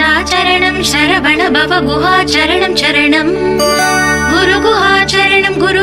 ஸ்கந்தாச்சரணம் சரவண பவ குஹாச்சரணம் சரணம் குரு குஹாச்சரணம் குரு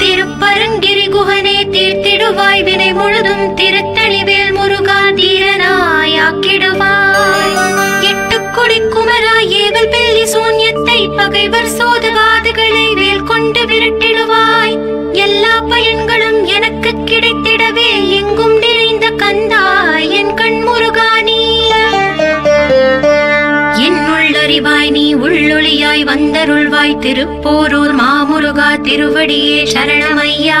திருப்பரங்கிரி குகனே தீர்த்திடுவாய். வினை முழுதும் திருத்தணிவேல் முருகா தீரனாய் ஆக்கிடுவாய். எட்டு கொடி குமரா ஏவல் பெல்லி சூன்யத்தை பகைவர் சோதுவாதுகளை வேல் கொண்டு விரட்டிடுவாய். உள்ளொளியாய் திருப்போரூர் மாமுருகா திருவடியே சரணமையா.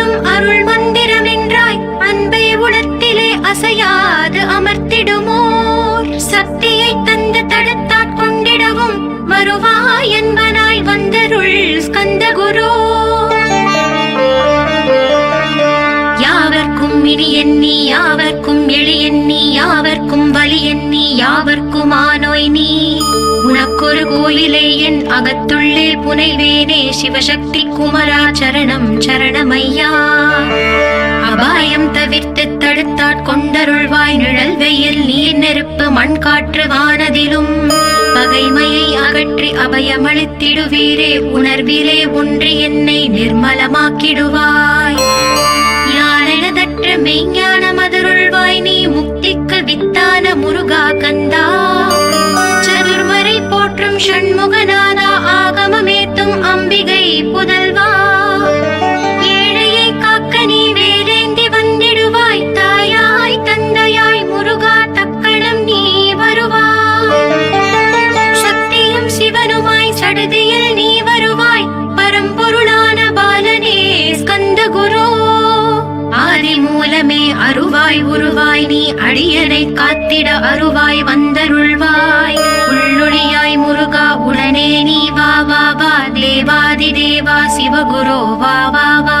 வருவாய் என்பனாய் வந்தருள் ஸ்கந்த குரு யாவர்க்கும் இனி எண்ணி யாவர்க்கும் எளி எண்ணி யாவர்க்கும் வலி எண்ணி யாவர்க்கும் ஆனோய் நீ. உனக்கொரு கோயிலே என் அகத்துள்ளே புனைவேனே சிவசக்தி குமரா சரணம் சரணமையா. அபாயம் தவிர்த்து தடுத்தாட் கொண்டருள்வாய் நிழல் வெயில் நீர் நெருப்பு மண் காற்று வானதிலும். பகைமையை அகற்றி அபயமளித்திடுவீரே உணர்வீரே ஒன்று என்னை நிர்மலமாக்கிடுவார். காத்திட அருவாய் வந்தருள்வாய். உள்ளொளியாய் முருகா உடனே நீ வா வா வா. தேவாதி தேவா சிவகுரோ வா வா வா.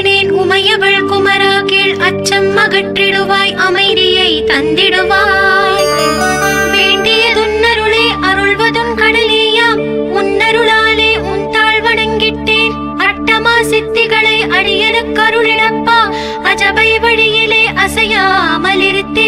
கீழ் அகற்றிடுவாய் அமைதியை தந்திடுவாய். வேண்டியதுன்னருளே அருள்வதும் கடலேயாம் உன்னருளாலே உன் தாழ் வணங்கிட்டேன் அட்டமா சித்திகளை அடியனுக்கு அருளிடப்பா அஜபை வழியிலே அசையாமல் இருத்தி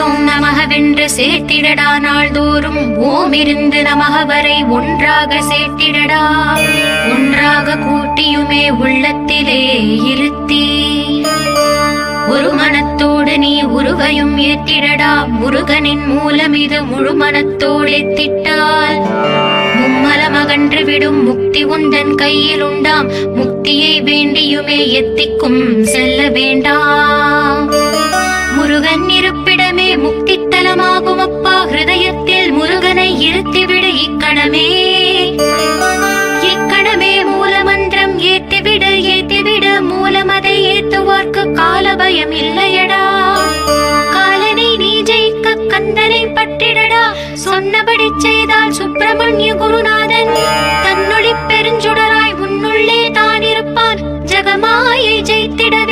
ஓம் நமகவென்று சேர்த்திடடா நாள்தோறும். ஓம் இருந்து நமக வரை ஒன்றாக சேர்த்திடடா. ஒன்றாக கூட்டியுமே உள்ளத்திலே இருத்தி. ஒரு மனத்தோடு நீ உருவையும் ஏற்றிடடா. முருகனின் மூலம் இது முழு மனத்தோடு எத்திட்டால் மும்மலம் அகன்று விடும் முக்தி உந்தன் கையில் உண்டாம் முக்தியை வேண்டியுமே எத்திக்கும் செல்ல வேண்டாம். முருகன் இருப்பிட மூலமே இக்கணமே மூலமந்திரம் ஏத்திவிடு ஏத்திவிடு மூலமதை ஏத்துவார்க்கு கால பயம் இல்லையடா. காலனை நீ ஜெயிக்க கந்தனை பட்டிடடா சொன்னபடி செய்தால் சுப்பிரமணிய குருநாதன் தன்னொழி பெருஞ்சுடராய் உன்னுள்ளே தான் இருப்பான் ஜகமாயை ஜெயித்திடவே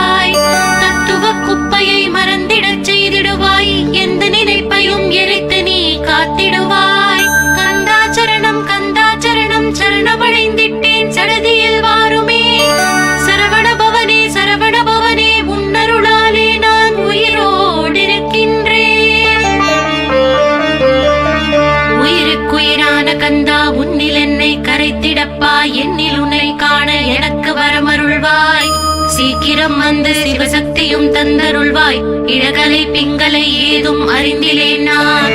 இழகலை பிங்களை ஏதும் அறிந்திலேன் நான்.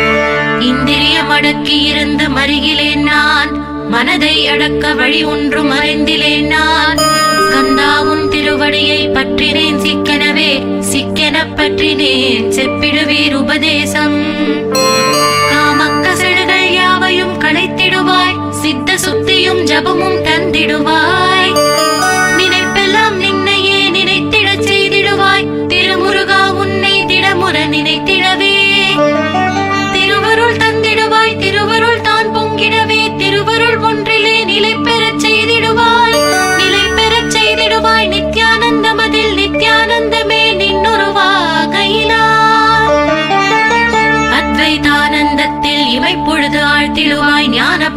இந்திரியம் அடக்கி இருந்து மருகிலேன் நான். மனதை அடக்க வழி ஒன்றும் அறிந்திலேன் நான். கந்தாவும் திருவடியை பற்றினேன் சிக்கெனவே சிக்கெனப் பற்றினேன் செப்பிடுவீர் உபதேசம். காமக்கசடுகள் யாவையும் களைத்திடுவாய் சித்த சுத்தியும் ஜபமும் தந்திடுவாய்.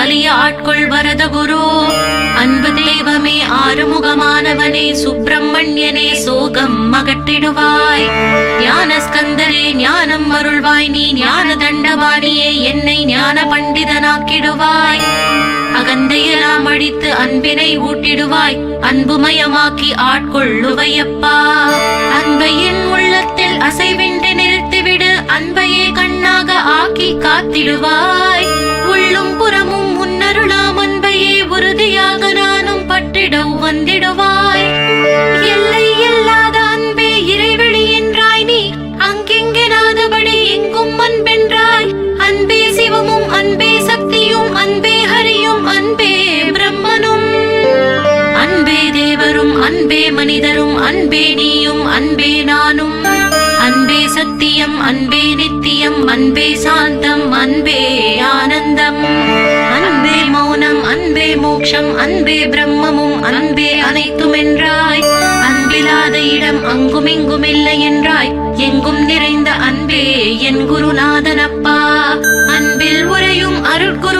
வலிய ஆட்கொள் வரத குரு. அன்பு தெய்வமே ஆறுமுகமானவனே சுப்பிரமணியனே சோகம் மகட்டிடுவாய் ஞான ஸ்கந்தரே ஞானம் அருள்வாய் நீ ஞான தண்டவாணியே என்னை ஞான பண்டிதனாக்கிடுவாய். அகந்தையெல்லாம் அடித்து அன்பினை ஊட்டிடுவாய் அன்புமயமாக்கி ஆட்கொள்ளுவையப்பா அன்பையின் உள்ளத்தில் அசைவின்றி நிறுத்திவிடு அன்பையே கண்ணாக ஆக்கி காத்திடுவாய். உள்ளும் புறமும் முன்னருளாம் உறுதியாக நானும் பட்டிடம் வந்திடுவாய். எல்லை இல்லாத அன்பே இறைவெளி என்றாய் நீ. அங்கெங்கெனாதபடி எங்கும் அன்பென்றாய். அன்பே சிவமும் அன்பே சக்தியும் அன்பே ஹரியும் அன்பே பிரம்மனும். அன்பே தேவரும் அன்பே மனிதரும் அன்பே நீயும் அன்பே நானும். அன்பே சத்தியம் அன்பே நித்தியம் அன்பே சாந்தம் அன்பே ஆனந்தம் மோட்சம் மோக்ஷம் அன்பே பிரம்மமும் அன்பே அனைத்தும் என்றாய் அன்பிலாத இடம் அங்கும் இங்கும் இல்லை என்றாய். எங்கும் நிறைந்த அன்பே என் குருநாதனப்பா. அன்பில் உரையும் அருட்குருநாதரே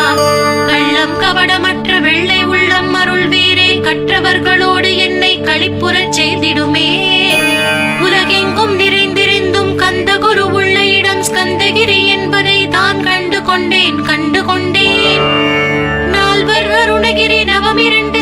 கற்றவர்களோடு என்னை களிப்புறச் செய்திடுமே. உலகெங்கும் நிறைந்திருந்தும் கந்த குரு உள்ள இடம் ஸ்கந்தகிரி என்பதை தான் கண்டு கொண்டேன் கண்டு கொண்டேன். நால்வர் அருணகிரி நவமிரண்டு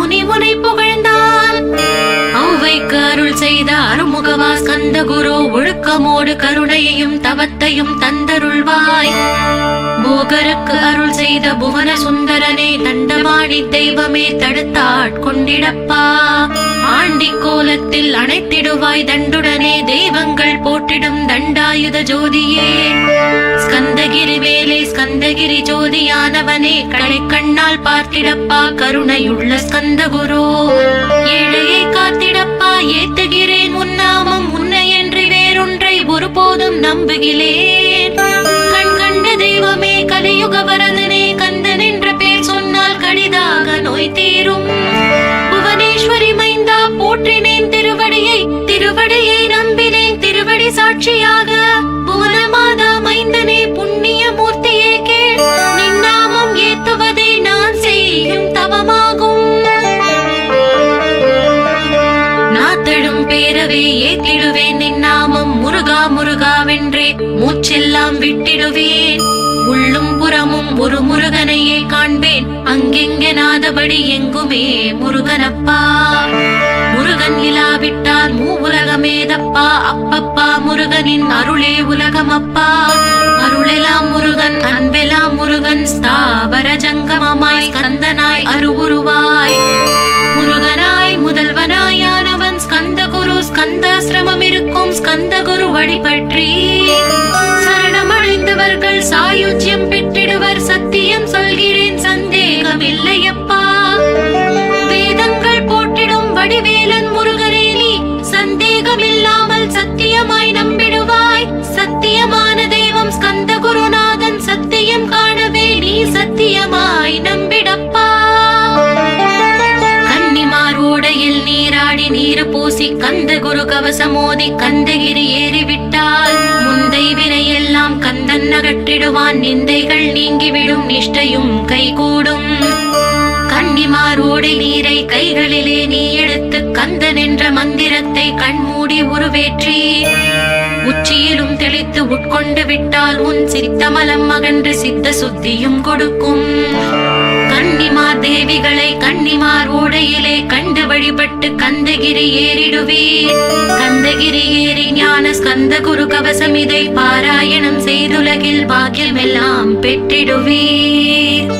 ஸ்கந்தகுரு ஒழுக்கமோடு கருணையையும் தவத்தையும் தந்தருள்வாய். போகருக்கு அருள் செய்த புவன சுந்தரனே தண்டபாணி தெய்வமே தடுத்தாட்கொண்டிடப்பா. ஆண்டி கோலத்தில் அணைத்திடுவாய் தண்டுடனே தெய்வங்கள் போட்டிடும் தண்டாயுத ஜோதியே. ஸ்கந்தகிரி வேலே ஸ்கந்தகிரி ஜோதியானவனே களை கண்ணால் பார்த்திடப்பா கருணையுள்ள ஸ்கந்த குரு ஏழையை காத்திடப்பா ஏத்துகிறேன் உன்னாமம் உன்னை என்று வேறொன்றை ஒருபோதும் நம்புகிறேன். கண் கண்ட தெய்வமே கலியுக வரதனே கந்தன் என்ற பேர் சொன்னால் கடிதாக நோய் தீரும். சாட்சியாக மைந்தனே புண்ணிய மூர்த்தியே கேள் நின்னாமம் ஏத்துவதே நான் செய்யும் தவமாகும். நாத்தழும் பேரவே ஏத்திடுவேன். நின்னாமம் முருகா முருகாவென்றே மூச்செல்லாம் விட்டிடுவேன். உள்ளும் புறமும் ஒரு முருகனையே காண்பேன். அங்கெங்கெனாதபடி எங்குமே முருகனப்பா. முருகன் இலாவிட்டால் அப்பப்பா முருகனின் அருளே உலகம் அப்பா அருளெல்லாம் முருகன் அன்பெல்லாம் முருகன் ஸ்தாவர ஜங்கமமாய் கந்தனாய் அருவுருவாய். முருகனாய் முதல்வனாயானவன் ஸ்கந்த குரு ஸ்கந்தாசிரமம் இருக்கும் ஸ்கந்த குரு வழிபற்றி. சரணமடைந்தவர்கள் சாயுஜ்யம் பெற்றிடுவர் சத்தியம் சொல்கிறேன் சந்தேகம் இல்லையப்பா வேதங்கள் போட்டிடும் வடிவேலன் முருகரே நீ சந்தேகம் சத்தியமாய் நம்பிடுவாய். சத்தியமான தெய்வம் ஸ்கந்த குருநாதன் சத்தியம் காணவே நீ சத்தியமாய் நம்பிடப்பா. கன்னிமார் ஓடையில் நீராடி நீர் பூசி கந்த குரு கவசமோதி கந்தகிரி ஏறிவிட்டால் முந்தை வினையெல்லாம் கந்தன் அகற்றிடுவான். நிந்தைகள் நீங்கிவிடும் நிஷ்டையும் கைகூடும். கன்னிமார் ஓடை நீரை கைகளிலே நீ எடுத்து கந்தன் என்ற மந்திரத்தை கண்மூடி உருவேற்றி உச்சியிலும் தெளித்து உட்கொண்டு விட்டால் உன் சித்தமலம் அகன்று சித்த சுத்தியும் கொடுக்கும். கன்னிமார் தேவிகளை கன்னிமார் ஓடையிலே கண்டு வழிபட்டு கந்தகிரி ஏறிடுவீர். கந்தகிரி ஏறி ஞான ஸ்கந்த குரு கவசம் இதை பாராயணம் செய்துலகில் பாக்கியம் எல்லாம் பெற்றிடுவீர்.